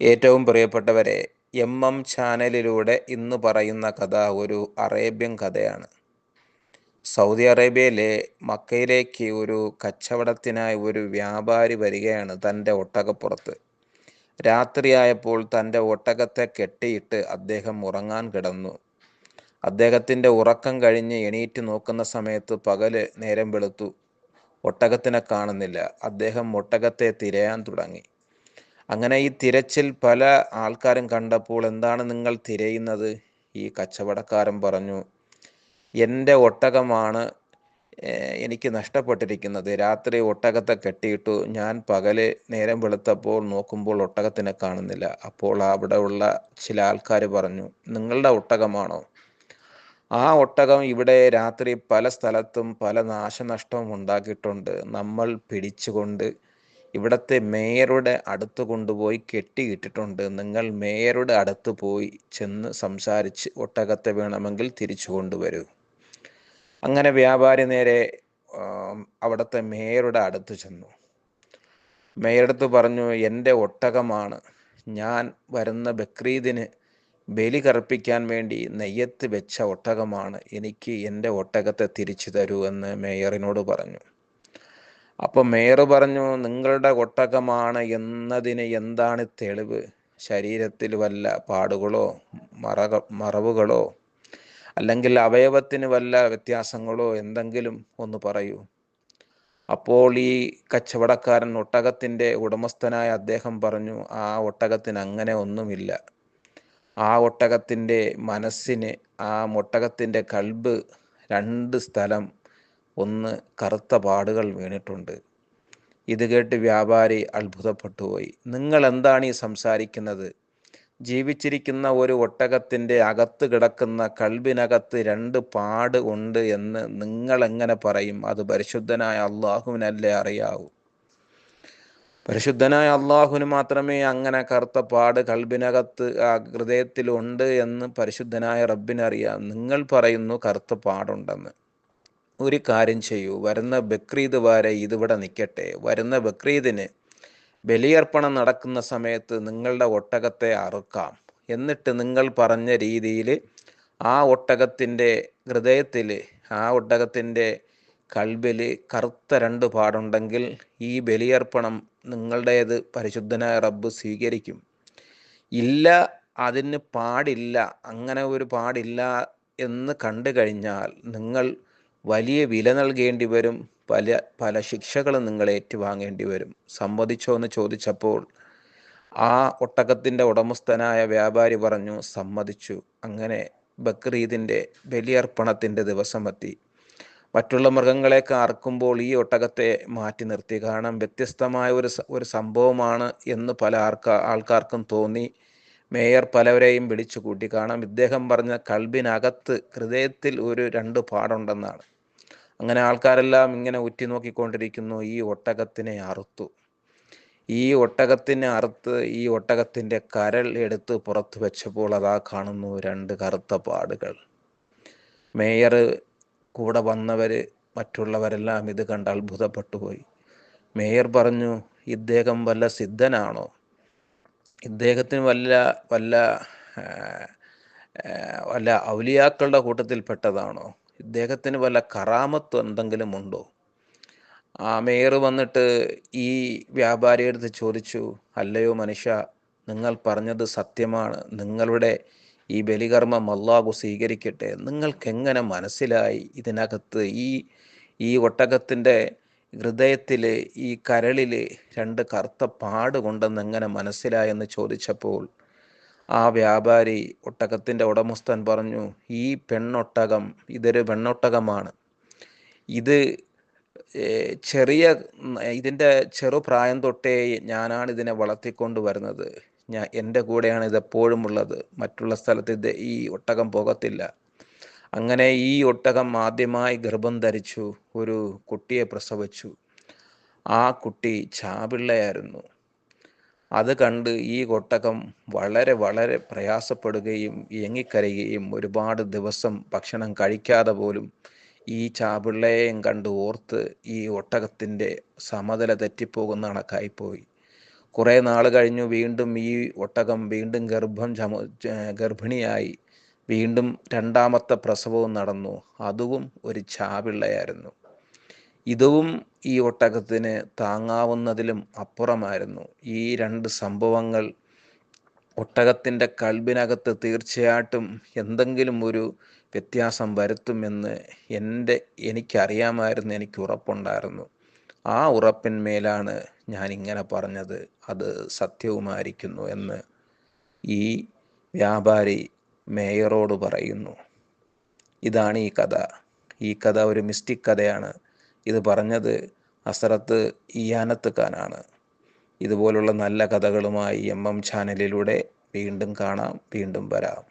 ഏറ്റവും പ്രിയപ്പെട്ടവരെ M M ചാനലിലൂടെ ഇന്ന് പറയുന്ന കഥ ഒരു അറേബ്യൻ കഥയാണ്. സൗദി അറേബ്യയിലെ മക്കയിലേക്ക് ഒരു കച്ചവടത്തിനായി ഒരു വ്യാപാരി വരികയാണ് തന്റെ ഒട്ടകപ്പുറത്ത്. രാത്രിയായപ്പോൾ തന്റെ ഒട്ടകത്തെ കെട്ടിയിട്ട് അദ്ദേഹം ഉറങ്ങാൻ കിടന്നു. അദ്ദേഹത്തിന്റെ ഉറക്കം കഴിഞ്ഞ് എണീറ്റ് നോക്കുന്ന സമയത്ത് പകൽ നേരം വെളുത്തു. ഒട്ടകത്തിനെ കാണുന്നില്ല. അദ്ദേഹം ഒട്ടകത്തെ തിരയാൻ തുടങ്ങി. അങ്ങനെ ഈ തിരച്ചിൽ പല ആൾക്കാരും കണ്ടപ്പോൾ എന്താണ് നിങ്ങൾ തിരയുന്നത്? ഈ കച്ചവടക്കാരൻ പറഞ്ഞു എന്റെ ഒട്ടകമാണ് എനിക്ക് നഷ്ടപ്പെട്ടിരിക്കുന്നത്. രാത്രി ഒട്ടകത്തെ കെട്ടിയിട്ടു ഞാൻ പകൽ നേരം വെളുത്തപ്പോൾ നോക്കുമ്പോൾ ഒട്ടകത്തിനെ കാണുന്നില്ല. അപ്പോൾ അവിടെ ഉള്ള ചില ആൾക്കാർ പറഞ്ഞു നിങ്ങളുടെ ഒട്ടകമാണോ? ആ ഒട്ടകം ഇവിടെ രാത്രി പല സ്ഥലത്തും പല നാശനഷ്ടവും ഉണ്ടാക്കിയിട്ടുണ്ട്. നമ്മൾ പിടിച്ചുകൊണ്ട് ഇവിടുത്തെ മേയറുടെ അടുത്ത് കൊണ്ടുപോയി കെട്ടിയിട്ടിട്ടുണ്ട്. നിങ്ങൾ മേയറുടെ അടുത്ത് പോയി ചെന്ന് സംസാരിച്ച് ഒട്ടകത്തെ വേണമെങ്കിൽ തിരിച്ചു കൊണ്ടുവരൂ. അങ്ങനെ വ്യാപാരി നേരെ അവിടുത്തെ മേയറുടെ അടുത്ത് ചെന്നു. മേയറടുത്ത് പറഞ്ഞു എന്റെ ഒട്ടകമാണ്. ഞാൻ വരുന്ന ബക്രീദിന് ബലി കർപ്പിക്കാൻ വേണ്ടി നെയ്യത്ത് വെച്ച ഒട്ടകമാണ്. എനിക്ക് എന്റെ ഒട്ടകത്തെ തിരിച്ചു തരൂ എന്ന് മേയറിനോട് പറഞ്ഞു. അപ്പോൾ മേയർ പറഞ്ഞു നിങ്ങളുടെ ഒട്ടകമാണ് എന്നതിന് എന്താണ് തെളിവ്? ശരീരത്തിൽ വല്ല പാടുകളോ മറക മറവുകളോ അല്ലെങ്കിൽ അവയവത്തിന് വല്ല വ്യത്യാസങ്ങളോ എന്തെങ്കിലും ഒന്ന് പറയൂ. അപ്പോൾ ഈ കച്ചവടക്കാരൻ ഒട്ടകത്തിന്റെ ഉടമസ്ഥനായ അദ്ദേഹം പറഞ്ഞു ആ ഒട്ടകത്തിന് അങ്ങനെ ഒന്നുമില്ല. ആ ഒട്ടകത്തിന്റെ മനസ്സിന് ആ ഒട്ടകത്തിന്റെ കൽബ് രണ്ട് സ്ഥലം ഒന്ന് കറുത്ത പാടുകൾ വീണിട്ടുണ്ട്. ഇത് കേട്ട് വ്യാപാരി അത്ഭുതപ്പെട്ടുപോയി. നിങ്ങൾ എന്താണ് ഈ സംസാരിക്കുന്നത്? ജീവിച്ചിരിക്കുന്ന ഒരു ഒട്ടകത്തിന്റെ അകത്ത് കിടക്കുന്ന കൽബിനകത്ത് രണ്ട് പാട് ഉണ്ട് എന്ന് നിങ്ങൾ എങ്ങനെ പറയും? അത് പരിശുദ്ധനായ അള്ളാഹുവിനല്ലേ അറിയാവൂ? പരിശുദ്ധനായ അള്ളാഹുവിന് മാത്രമേ അങ്ങനെ കറുത്ത പാട് കൽബിനകത്ത് ഹൃദയത്തിലുണ്ട് എന്ന് പരിശുദ്ധനായ റബ്ബിനറിയാം. നിങ്ങൾ പറയുന്നു കറുത്ത പാടുണ്ടെന്ന്. ഒരു കാര്യം ചെയ്യൂ. വരുന്ന ബക്രീദ് വരെ ഇതിവിടെ നിൽക്കട്ടെ വരുന്ന ബക്രീദിന് ബലിയർപ്പണം നടക്കുന്ന സമയത്ത് നിങ്ങളുടെ ഒട്ടകത്തെ അറുക്കാം. എന്നിട്ട് നിങ്ങൾ പറഞ്ഞ രീതിയിൽ ആ ഒട്ടകത്തിന്റെ ഹൃദയത്തിൽ ആ ഒട്ടകത്തിന്റെ കൽബിൽ കറുത്ത രണ്ട് പാടുണ്ടെങ്കിൽ ഈ ബലിയർപ്പണം നിങ്ങളുടേത് പരിശുദ്ധനായ റബ്ബ് സ്വീകരിക്കും. ഇല്ല അതിന് പാടില്ല അങ്ങനെ ഒരു പാടില്ല എന്ന് കണ്ടു കഴിഞ്ഞാൽ നിങ്ങൾ വലിയ വില നൽകേണ്ടി വരും. പല പല ശിക്ഷകളും നിങ്ങൾ ഏറ്റുവാങ്ങേണ്ടി വരും. സമ്മതിച്ചോ എന്ന് ചോദിച്ചപ്പോൾ ആ ഒട്ടകത്തിന്റെ ഉടമസ്ഥനായ വ്യാപാരി പറഞ്ഞു സമ്മതിച്ചു. അങ്ങനെ ബക്രീദിന്റെ ബലിയർപ്പണത്തിന്റെ ദിവസമെത്തി. മറ്റുള്ള മൃഗങ്ങളെ കാർക്കുമ്പോൾ ഈ ഒട്ടകത്തെ മാറ്റി നിർത്തി. കാരണം വ്യത്യസ്തമായ ഒരു ഒരു സംഭവമാണ് എന്ന് പല ആൾക്കാ ആൾക്കാർക്കും തോന്നി. മേയർ പലവരെയും വിളിച്ചു കൂട്ടി കാരണം ഇദ്ദേഹം പറഞ്ഞ കൽബിനകത്ത് ഹൃദയത്തിൽ ഒരു രണ്ട് പാടുണ്ടെന്നാണ്. അങ്ങനെ ആൾക്കാരെല്ലാം ഇങ്ങനെ ഉറ്റുനോക്കിക്കൊണ്ടിരിക്കുന്നു ഈ ഒട്ടകത്തിനെ അറുത്തു. ഈ ഒട്ടകത്തിനെ അറുത്ത് ഈ ഒട്ടകത്തിന്റെ കരൾ എടുത്ത് പുറത്തു വെച്ചപ്പോൾ അതാ കാണുന്നു രണ്ട് കറുത്ത പാടുകൾ. മേയർ കൂടെ വന്നവർ മറ്റുള്ളവരെല്ലാം ഇത് കണ്ട് അത്ഭുതപ്പെട്ടു പോയി. മേയർ പറഞ്ഞു ഇദ്ദേഹം വല്ല സിദ്ധനാണോ? ഇദ്ദേഹത്തിന് വല്ല വല്ല വല്ല ഔലിയാക്കളുടെ കൂട്ടത്തിൽപ്പെട്ടതാണോ? ഇദ്ദേഹത്തിന് വല്ല കറാമത്ത് എന്തെങ്കിലും ഉണ്ടോ? ആ മേയർ വന്നിട്ട് ഈ വ്യാപാരിയെടുത്ത് ചോദിച്ചു അല്ലയോ മനുഷ്യ നിങ്ങൾ പറഞ്ഞത് സത്യമാണ്. നിങ്ങളുടെ ഈ ബലികർമ്മം അള്ളാഹു സ്വീകരിക്കട്ടെ. നിങ്ങൾക്ക് എങ്ങനെ മനസ്സിലായി? ഇതിനകത്ത് ഈ ഈ ഒട്ടകത്തിന്റെ ഹൃദയത്തിൽ ഈ കരളിൽ രണ്ട് കറുത്ത പാട് കൊണ്ടെന്ന് എങ്ങനെ മനസ്സിലായെന്ന് ചോദിച്ചപ്പോൾ ആ വ്യാപാരി ഒട്ടകത്തിന്റെ ഉടമസ്ഥൻ പറഞ്ഞു ഈ പെണ്ണൊട്ടകം ഇതൊരു പെണ്ണൊട്ടകമാണ്. ഇത് ചെറിയ ഇതിന്റെ ചെറുപ്രായം തൊട്ടേ ഞാനാണ് ഇതിനെ വളർത്തിക്കൊണ്ട് വരുന്നത്. ഞാൻ എന്റെ കൂടെയാണ് ഇതെപ്പോഴും ഉള്ളത്. മറ്റുള്ള സ്ഥലത്ത് ഇത് ഈ ഒട്ടകം പോകത്തില്ല. അങ്ങനെ ഈ ഒട്ടകം ആദ്യമായി ഗർഭം ധരിച്ചു ഒരു കുട്ടിയെ പ്രസവിച്ചു. ആ കുട്ടി ചാപിള്ളയായിരുന്നു. അത് കണ്ട് ഈ ഒട്ടകം വളരെ വളരെ പ്രയാസപ്പെടുകയും ഇയങ്ങിക്കരയുകയും ഒരുപാട് ദിവസം ഭക്ഷണം കഴിക്കാതെ പോലും ഈ ചാപിള്ളയെയും കണ്ട് ഓർത്ത് ഈ ഒട്ടകത്തിന്റെ സമതല തെറ്റിപ്പോകുന്ന കണക്കായിപ്പോയി. കുറേ നാൾ കഴിഞ്ഞു വീണ്ടും ഈ ഒട്ടകം വീണ്ടും ഗർഭം ചമ ഗർഭിണിയായി. വീണ്ടും രണ്ടാമത്തെ പ്രസവവും നടന്നു. അതും ഒരു ചാപിള്ളയായിരുന്നു. ഇതും ഈ ഒട്ടകത്തിന് താങ്ങാവുന്നതിലും അപ്പുറമായിരുന്നു. ഈ രണ്ട് സംഭവങ്ങൾ ഒട്ടകത്തിന്റെ കൽബിനകത്ത് തീർച്ചയായിട്ടും എന്തെങ്കിലും ഒരു വ്യത്യാസം വരുത്തുമെന്ന് എന്റെ എനിക്കറിയാമായിരുന്നു എനിക്ക് ഉറപ്പുണ്ടായിരുന്നു. ആ ഉറപ്പിന്മേലാണ് ഞാൻ ഇങ്ങനെ പറഞ്ഞത്. അത് സത്യവുമായിരിക്കുന്നു എന്ന് ഈ വ്യാപാരി മേയറോട് പറയുന്നു. ഇതാണ് ഈ കഥ. ഈ കഥ ഒരു മിസ്റ്റിക് കഥയാണ്. ഇത് പറഞ്ഞത് അസറത്ത് ഇയാനത്ത് ഖാനാണ് ഇതുപോലുള്ള നല്ല കഥകളുമായി എം എം ചാനലിലൂടെ വീണ്ടും കാണാം വീണ്ടും വരാം.